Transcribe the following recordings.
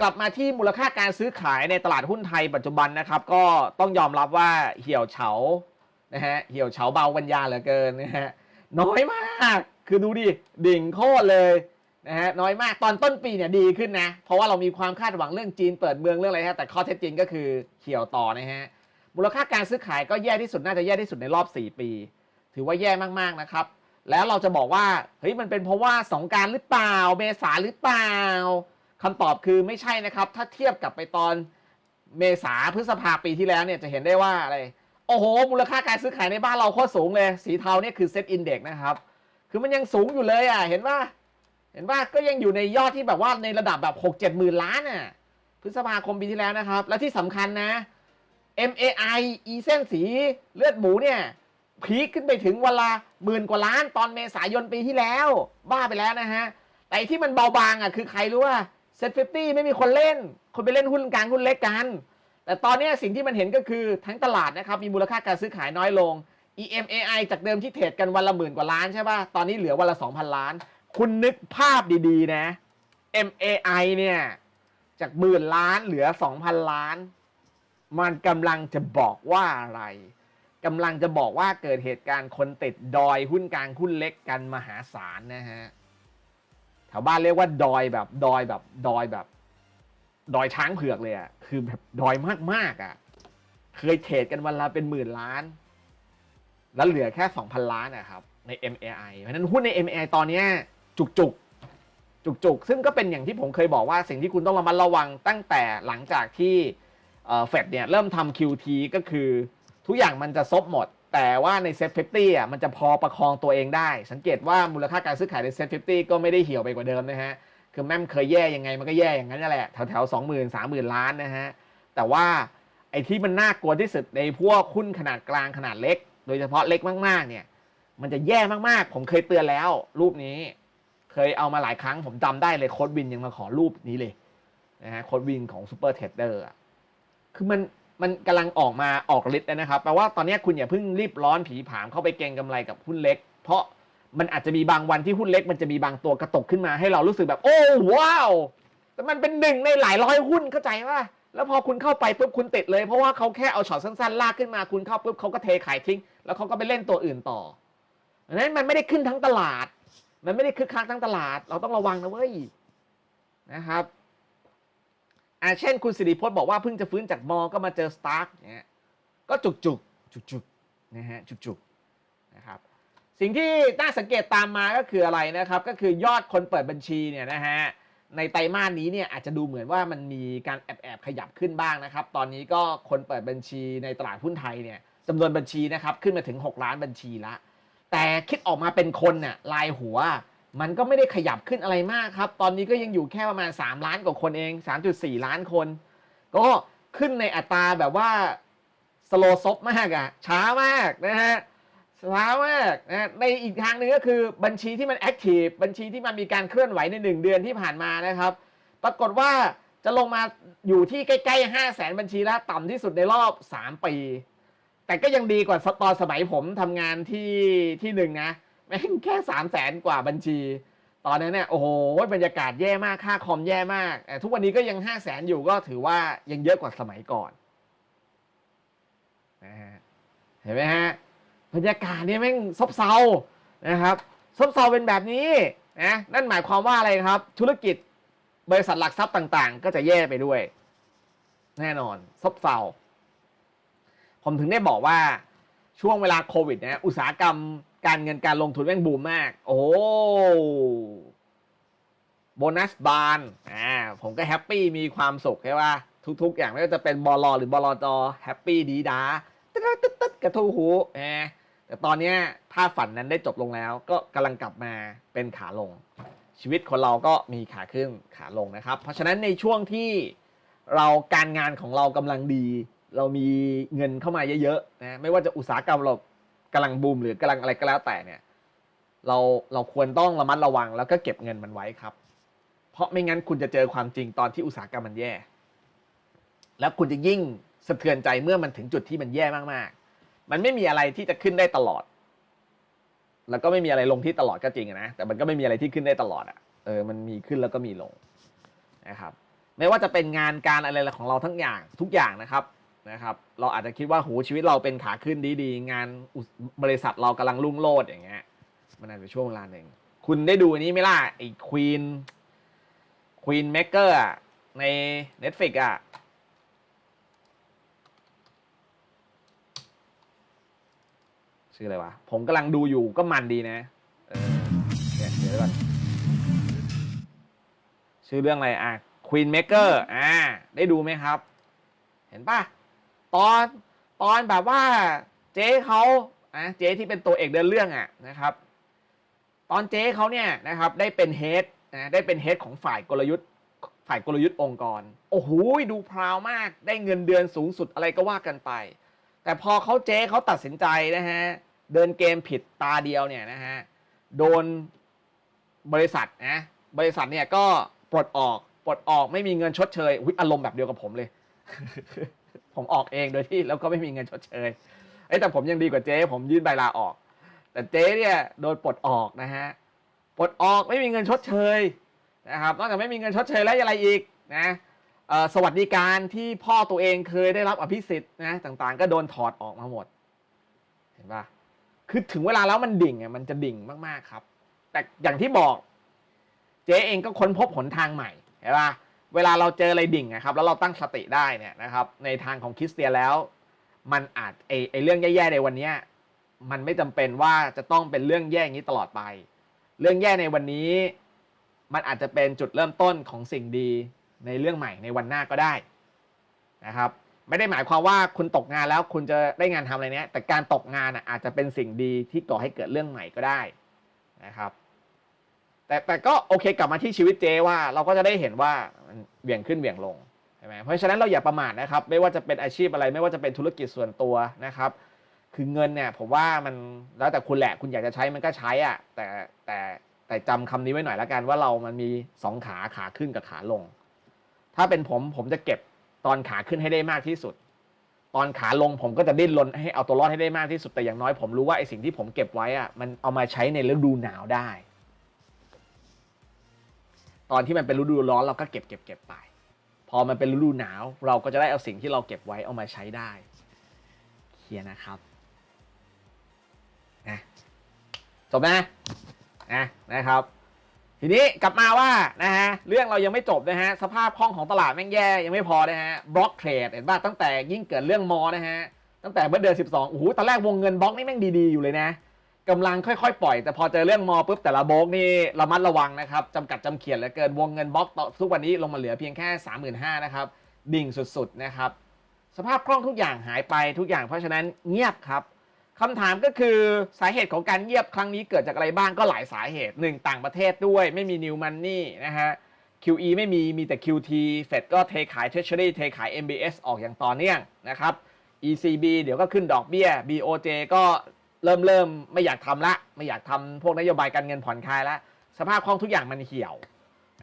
กลับมาที่มูลค่าการซื้อขายในตลาดหุ้นไทยปัจจุบันนะครับ ก็ต้องยอมรับว่าเหี่ยวเฉานะฮะเหี่ยวเฉาเบาปัญญาเหลือเกินนะฮะน้อยมากคือดูดิดิ่งโคตรเลยนะฮะน้อยมากตอนต้นปีเนี่ยดีขึ้นนะ เพราะว่าเรามีความคาดหวังเรื่องจีนเปิดเมืองเรื่องอะไรฮะแต่ข้อเท็จจริงก็คือเหี่ยวต่อนะฮะมูลค่าการซื้อขายก็แย่ที่สุดน่าจะแย่ที่สุดในรอบ 4 ปี ถือว่าแย่มากๆนะครับ แล้วเราจะบอกว่าเฮ้ยมันเป็นเพราะว่าสงกรารหรือเปล่าเมษาหรือเปล่า คำตอบคือไม่ใช่นะครับ ถ้าเทียบกับไปตอนเมษาพฤษภาปีที่แล้วเนี่ยจะเห็นได้ว่าอะไร โอ้โห มูลค่าการซื้อขายในบ้านเราโคตรสูงเลย สีเทาเนี่ยคือเซ็ตอินเด็กนะครับ คือมันยังสูงอยู่เลยอะ เห็นว่า เห็นว่าก็ยังอยู่ในยอดที่แบบว่าในระดับแบบหกเจ็ดหมื่นล้านอะ พฤษภาคมปีที่แล้วนะครับ และที่สำคัญนะ MAI อีเส้นสีเลือดหมูเนี่ยพีคขึ้นไปถึงวันละหมื่นกว่าล้านตอนเมษายนปีที่แล้ว บ้าไปแล้วนะฮะ แต่ที่มันเบาบางอะคือใครรู้ว่า เซ็ตฟิไม่มีคนเล่น คนไปเล่นหุ้นกลางหุ้นเล็กกัน แต่ตอนนี้สิ่งที่มันเห็นก็คือทั้งตลาดนะครับ มีมูลค่าการซื้อขายน้อยลง EMAI จากเดิมที่เทรดกันวันละหมื่นกว่าล้านใช่ป่ะ ตอนนี้เหลือวันละ 2,000 ล้าน คุณนึกภาพดีๆ นะ MAI เนี่ย จากหมื่นล้านเหลือ 2,000 ล้าน มันกำลังจะบอกว่าอะไรกำลังจะบอกว่าเกิดเหตุการณ์คนติดดอยหุ้นกลางหุ้นเล็กกันมหาศาลนะฮะ แถวบ้านเรียกว่าดอยแบบดอยแบบดอยแบบ ดอยช้างเผือกเลยอะ่ะคือแบบดอยมากๆอะ่ะ เคยเทรดกันวันละเป็นหมื่นล้าน แล้วเหลือแค่2,000ล้านนะครับใน MAI เพราะฉะนั้นหุ้นใน MAI ตอนเนี้ยจุกจุกจุกจุกซึ่งก็เป็นอย่างที่ผมเคยบอกว่าสิ่งที่คุณต้องระมัดระวังตั้งแต่หลังจากที่เฟดเนี่ยเริ่มทำ QT ก็คือทุกอย่างมันจะซบหมด แต่ว่าในเซ็ต50อะมันจะพอประคองตัวเองได้ สังเกตว่ามูลค่าการซื้อขายในเซ็ต50ก็ไม่ได้เหี่ยวไปกว่าเดิมนะฮะ คือแม่มเคยแย่ยังไงมันก็แย่อย่างนั้นนั่แหละแถวแถวสองหมื่นสามหมื่นล้านนะฮะ แต่ว่าไอ้ที่มันน่ากลัวที่สุดในพวกหุ้นขนาดกลางขนาดเล็ก โดยเฉพาะเล็กมากๆเนี่ย มันจะแย่มากๆ ผมเคยเตือนแล้ว รูปนี้ เคยเอามาหลายครั้งผมจำได้เลยโค้ดวินยังมาขอรูปนี้เลยนะฮะโค้ดวินของซูเปอร์เทรดเดอร์คือมัน มันกำลังออกมาออกฤทธิ์แล้วนะครับแปลว่าตอนนี้คุณอย่าเพิ่งรีบร้อนผีผามเข้าไปเก็งกำไรกับหุ้นเล็ก เพราะมันอาจจะมีบางวันที่หุ้นเล็ก มันจะมีบางตัวกระตกขึ้นมาให้เรารู้สึกแบบ โอ้ว้าวแต่มันเป็นหนึ่งในหลายร้อยหุ้นเข้าใจว่าแล้วพอคุณเข้าไปปุ๊บคุณติดเลย เพราะว่าเขาแค่เอาช็อตสั้นๆลากขึ้นมาคุณเข้าปุ๊บเขาก็เทขายทิ้ง แล้วเขาก็ไปเล่นตัวอื่นต่อดังนั้นมันไม่ได้ขึ้นทั้งตลาด มันไม่ได้คึกคักทั้งตลาด เราต้องระวังนะเว้ยนะครับ อ่าเช่นคุณสิริพจน์บอกว่าเพิ่งจะฟื้นจากมอ ก็มาเจอสตาร์กเนี่ยก็จุกจุกจุกจุกนะฮะจุกจุกนะครับสิ่งที่น่าสังเกตตามมาก็คืออะไรนะครับก็คือยอดคนเปิดบัญชีเนี่ยนะฮะในไตรมาสนี้เนี่ยอาจจะดูเหมือนว่ามันมีการแอบแอบขยับขึ้นบ้างนะครับ ตอนนี้ก็คนเปิดบัญชีในตลาดหุ้นไทยเนี่ยจำนวนบัญชีนะครับขึ้นมาถึง 6 ล้านบัญชีละแต่คิดออกมาเป็นคนเนี่ยลายหัว มันก็ไม่ได้ขยับขึ้นอะไรมากครับ ตอนนี้ก็ยังอยู่แค่ประมาณ 3 ล้านกว่าคนเอง 3.4 ล้านคน ก็ขึ้นในอัตราแบบว่าสโลซบมากอะช้ามากนะฮะช้ามากนะในอีกทางหนึ่งก็คือบัญชีที่มันแอคทีฟบัญชีที่มันมีการเคลื่อนไหวใน 1 เดือนที่ผ่านมานะครับ ปรากฏว่าจะลงมาอยู่ที่ใกล้ๆ 5 0 0แสนบัญชีแล้วต่ำที่สุดในรอบ 3 ปี แต่ก็ยังดีกว่าตอนสมัยผมทำงานที่ที่หนึ่งนะ แม่งแค่3 0 0แสนกว่าบัญชี ตอนนั้นเนี่ยโอ้โหบรรยากาศแย่มากค่าคอมแย่มากแต่ทุกวันนี้ก็ยัง5 0 0แสนอยู่ก็ถือว่ายังเยอะกว่าสมัยก่อนนะฮะเห็นไหมฮะบรรยากาศเนี่ยแม่งซบเซานะครับซบเซาเป็นแบบนี้นะนั่นหมายความว่าอะไรครับ ธุรกิจบริษัทหลักทรัพย์ต่างๆ ก็จะแย่ไปด้วย แน่นอนซบเซาผมถึงได้บอกว่าช่วงเวลาโควิดนะอุตสาหกรรม การเงินการลงทุนแม่งบูมมาก โอ้โหโบนัสบานอ่าผมก็แฮปปี้มีความสุขใช่ป่ะทุก ๆ อย่างไม่ว่าจะเป็นบอลหรือบอลจแฮปปี้ดีดาตึ๊ดตึ๊ดตึ๊ดกระทู้หูแหมแต่ตอนนี้ถ้าฝันนั้นได้จบลงแล้ว ก็กำลังกลับมาเป็นขาลง ชีวิตคนเราก็มีขาขึ้นขาลงนะครับ เพราะฉะนั้นในช่วงที่เราการงานของเรากำลังดี เรามีเงินเข้ามาเยอะๆนะไม่ว่าจะอุตสาหกรรมเรา กำลังบูมหรือกำลังอะไรก็แล้วแต่เนี่ย เราเราควรต้องระมัดระวังแล้วก็เก็บเงินมันไว้ครับ เพราะไม่งั้นคุณจะเจอความจริงตอนที่อุตสาหกรรมมันแย่ แล้วคุณจะยิ่งสะเทือนใจเมื่อมันถึงจุดที่มันแย่มากๆ มันไม่มีอะไรที่จะขึ้นได้ตลอด แล้วก็ไม่มีอะไรลงที่ตลอดก็จริงอะนะ แต่มันก็ไม่มีอะไรที่ขึ้นได้ตลอดอะ่ะเออ มันมีขึ้นแล้วก็มีลงนะครับ ไม่ว่าจะเป็นงานการอะไรของเราทั้งอย่างทุกอย่างนะครับ นะครับเราอาจจะคิดว่าโหชีวิตเราเป็นขาขึ้นดีๆ งานบริษัทเรากำลังรุ่งโรจน์อย่างเงี้ยมันอาจจะช่วงเวลาหนึ่งคุณได้ดูอันนี้ไหมล่ะไอ้ควีนควีนเมกเกอร์ใน Netflix อะชื่ออะไรวะ ผมกำลังดูอยู่ก็มันดีนะ เออเดี๋ยวเดี๋ยวก่อนชื่อเรื่องอะไรอะ Queen Maker อ่า ได้ดูไหมครับ เห็นป่ะ ตอนตอนแบบว่าเจ๊เขาอะเจ๊ที่เป็นตัวเอกเดินเรื่องอะนะครับ ตอนเจ๊เขาเนี่ยนะครับได้เป็นเฮดนะได้เป็นเฮดของฝ่ายกลยุทธ์ฝ่ายกลยุทธ์องค์กร โอ้โหดูพราวมากได้เงินเดือนสูงสุดอะไรก็ว่ากันไป แต่พอเขาเจ๊เขาตัดสินใจนะฮะเดินเกมผิดตาเดียวเนี่ยนะฮะโดนบริษัทนะบริษัทเนี่ยก็ปลดออกปลดออกไม่มีเงินชดเชยอุ๊ยอารมณ์แบบเดียวกับผมเลย ผมออกเองโดยที่แล้วก็ไม่มีเงินชดเชยเอ้แต่ผมยังดีกว่าเจ๊ ผมยื่นใบลาออก แต่เจ๊เนี่ยโดนปลดออกนะฮะปลดออกไม่มีเงินชดเชยนะครับนอกจากไม่มีเงินชดเชยแล้วยังอะไรอีกนะสวัสดิการที่พ่อตัวเองเคยได้รับอภิสิทธิ์นะต่างๆ ก็โดนถอดออกมาหมด เห็นปะคือถึงเวลาแล้วมันดิ่งอะมันจะดิ่งมากๆครับ แต่อย่างที่บอก เจ๊เองก็ค้นพบหนทางใหม่เห็นปะ เวลาเราเจออะไรดิ่งนะครับแล้วเราตั้งสติได้เนี่ยนะครับในทางของคริสเตียนแล้ว มันอาจไอไอเรื่องแย่ๆในวันนี้มันไม่จำเป็นว่าจะต้องเป็นเรื่องแย่อย่างนี้ตลอดไป เรื่องแย่ในวันนี้ มันอาจจะเป็นจุดเริ่มต้นของสิ่งดีในเรื่องใหม่ในวันหน้าก็ได้นะครับไม่ได้หมายความว่าคุณตกงานแล้วคุณจะได้งานทำอะไรเนี้ยแต่การตกงานอะอาจจะเป็นสิ่งดีที่ก่อให้เกิดเรื่องใหม่ก็ได้นะครับแต่แต่ก็โอเคกลับมาที่ชีวิตเจว่าเราก็จะได้เห็นว่า มันเหวี่ยงขึ้นเหวี่ยงลงใช่ไหมเพราะฉะนั้นเราอย่าประมาทนะครับ ไม่ว่าจะเป็นอาชีพอะไร ไม่ว่าจะเป็นธุรกิจส่วนตัวนะครับ คือเงินเนี่ยผมว่ามันแล้วแต่คุณแหละคุณอยากจะใช้มันก็ใช้อะแต่แต่แต่จำคำนี้ไว้หน่อยละกันว่าเรามันมีสองขาขาขึ้นกับขาลง ถ้าเป็นผมผมจะเก็บตอนขาขึ้นให้ได้มากที่สุด ตอนขาลงผมก็จะดิ้นรนให้เอาตัวรอดให้ได้มากที่สุดแต่อย่างน้อยผมรู้ว่าไอ้สิ่งที่ผมเก็บไว้อะมันเอามาใช้ในฤดูหนาวได้ ตอนที่มันเป็นฤดูร้อนเราก็เก็บเก็บเก็บไป พอมันเป็นฤดูหนาว เราก็จะได้เอาสิ่งที่เราเก็บไว้เอามาใช้ได้เคลียร์นะครับนะจบนะนะนะครับ ทีนี้กลับมาว่านะฮะเรื่องเรายังไม่จบนะฮะสภาพคล่องของตลาดแม่งแย่ยังไม่พอนะฮะบล็อกเทรดเห็นป่ะตั้งแต่ยิ่งเกิดเรื่องมอนะฮะตั้งแต่เมื่อเดือน 12โอ้โหตอนแรกวงเงินบล็อกนี่แม่งดีๆอยู่เลยนะ กำลังค่อยๆ ปล่อย แต่พอเจอเรื่องมอปุ๊บแต่ละบล็อกนี่ระมัดระวังนะครับจำกัดจำเขียนเหลือเกินวงเงินบล็อกต่อทุกวันนี้ลงมาเหลือเพียงแค่ 35,000นะครับดิ่งสุดๆนะครับสภาพคล่องทุกอย่างหายไปทุกอย่างเพราะฉะนั้นเงียบครับคำถามก็คือสาเหตุของการเงียบครั้งนี้เกิดจากอะไรบ้างก็หลายสาเหตุหนึ่งต่างประเทศด้วยไม่มี New Money นะฮะ QE ไม่มีมีแต่ QT Fed ก็เทขาย Treasury เทขาย MBS ออกอย่างต่อเนื่องนะครับ ECB เดี๋ยวก็ขึ้นดอกเบี้ย BOJ ก็ เริ่มเริ่มไม่อยากทำละ ไม่อยากทำพวกนโยบายการเงินผ่อนคลายละสภาพคล่องทุกอย่างมันเหี่ยว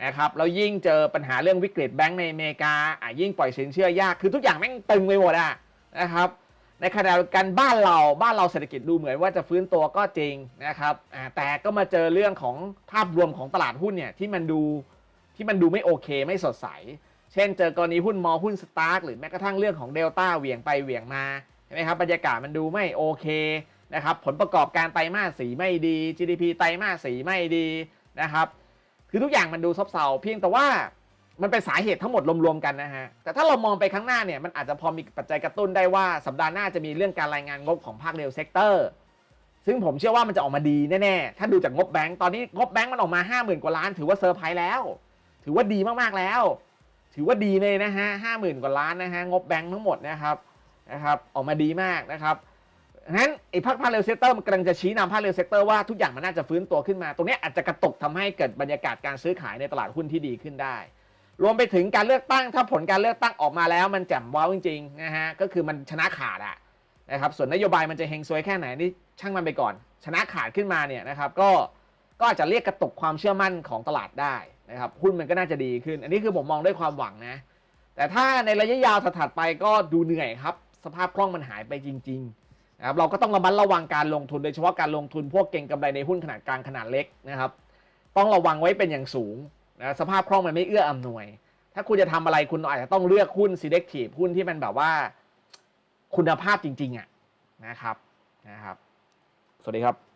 นะครับแล้วยิ่งเจอปัญหาเรื่องวิกฤตแบงก์ในอเมริกาอะยิ่งปล่อยสินเชื่อยากคือทุกอย่างแม่งตึงไปหมดอะนะครับในขณะเดียวกันบ้านเราบ้านเราเศรษฐกิจดูเหมือนว่าจะฟื้นตัวก็จริงนะครับแต่ก็มาเจอเรื่องของภาพรวมของตลาดหุ้นเนี่ยที่มันดูที่มันดูไม่โอเคไม่สดใส เช่นเจอกรณีหุ้นมอหุ้นสตาร์กหรือแม้กระทั่งเรื่องของเดลต้าเหวี่ยงไปเหวี่ยงมาใช่ไหมครับบรรยากาศมันดูไม่โอเค นะครับผลประกอบการไตรมาสสีไม่ดี GDP ไตรมาสสีไม่ดีนะครับคือทุกอย่างมันดูซบเซาเพียงแต่ว่ามันเป็นสาเหตุทั้งหมดรวมๆกันนะฮะ แต่ถ้าเรามองไปข้างหน้าเนี่ยมันอาจจะพอมีปัจจัยกระตุ้นได้ว่าสัปดาห์หน้าจะมีเรื่องการรายงานงบของภาคเรลเซกเตอร์ ซึ่งผมเชื่อว่ามันจะออกมาดีแน่ๆ ถ้าดูจากงบแบงก์ตอนนี้งบแบงก์มันออกมา 5 0,000 กว่าล้านถือว่าเซอร์ไพรส์แล้ว ถือว่าดีมากๆแล้ว ถือว่าดีเลยนะฮะ50,000กว่าล้านนะฮะงบแบงก์ทั้งหมดนะครับนะครับออกมาดีมากนะครับ งั้นไอ้ภาคภาคเรลเซกเตอร์มันกำลังจะชี้นำภาคเรลเซกเตอร์ว่าทุกอย่างมันน่าจะฟื้นตัวขึ้นมา ตรงนี้อาจจะกระตุกทำให้เกิดบรรยากาศการซื้อขายในตลาดหุ้นที่ดีขึ้นได้ รวมไปถึงการเลือกตั้งถ้าผลการเลือกตั้งออกมาแล้ว มันแจ่มว้าวจริงๆนะฮะก็คือมันชนะขาดอะนะครับส่วนนโยบายมันจะเฮงซวยแค่ไหนนี่ช่างมันไปก่อน ชนะขาดขึ้นมาเนี่ยนะครับก็ก็อาจจะเรียกกระตุกความเชื่อมั่นของตลาดได้นะครับหุ้นมันก็น่าจะดีขึ้น อันนี้คือผมมองด้วยความหวังนะ แต่ถ้าในระยะยาวถัดไปก็ดูเหนื่อยครับ สภาพคล่องมันหายไปจริง ๆ นะครับเราก็ต้องระมัดระวังการลงทุนโดยเฉพาะการลงทุนพวกเก่งกำไรในหุ้นขนาดกลางขนาดเล็กนะครับ ต้องระวังไว้เป็นอย่างสูงนะสภาพคล่องมันไม่เอื้ออำนวย ถ้าคุณจะทำอะไรคุณอาจจะต้องเลือกหุ้น selective หุ้นที่มันแบบว่าคุณภาพจริงๆอะนะครับนะครับ สวัสดีครับ